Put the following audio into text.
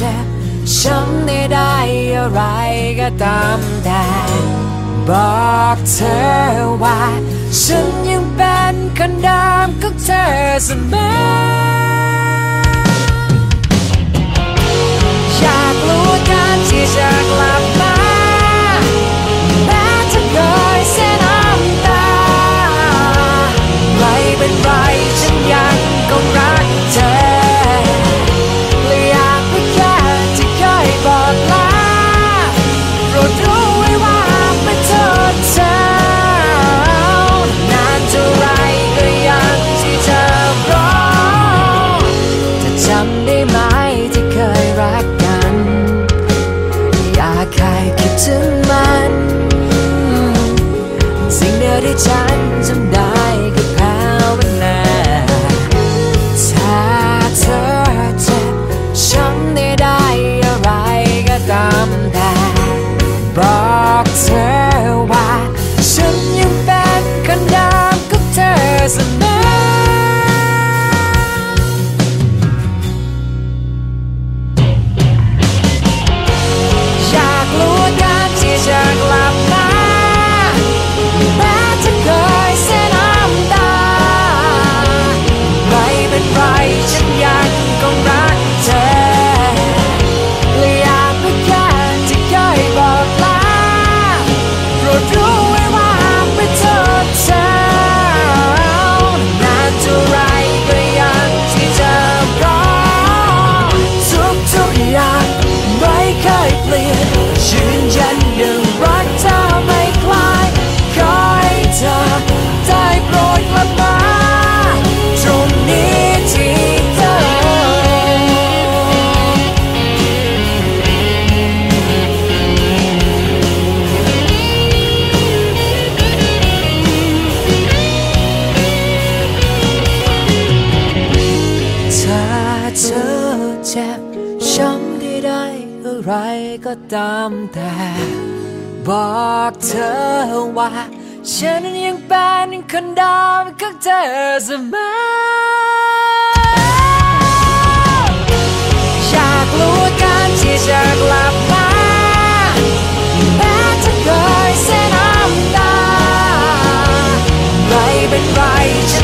จ็บช้ำได้ได้อะไรก็ตามแต่บอกเธอว่า ฉันยังเป็นคนเดิมของเธอเสมออยากรู้กันที่จะกลับมาแม้จะเคยเสียน้ำตาไม่เป็นไร เธอเจ็บช้ำได้ได้อะไรก็ตามแต่ บอกเธอว่า ฉันยังเป็นคนเดิมของเธอเสมออยากรู้กันที่จะกลับมาแม้จะเคยเสียน้ำตาไม่เป็นไรฉัน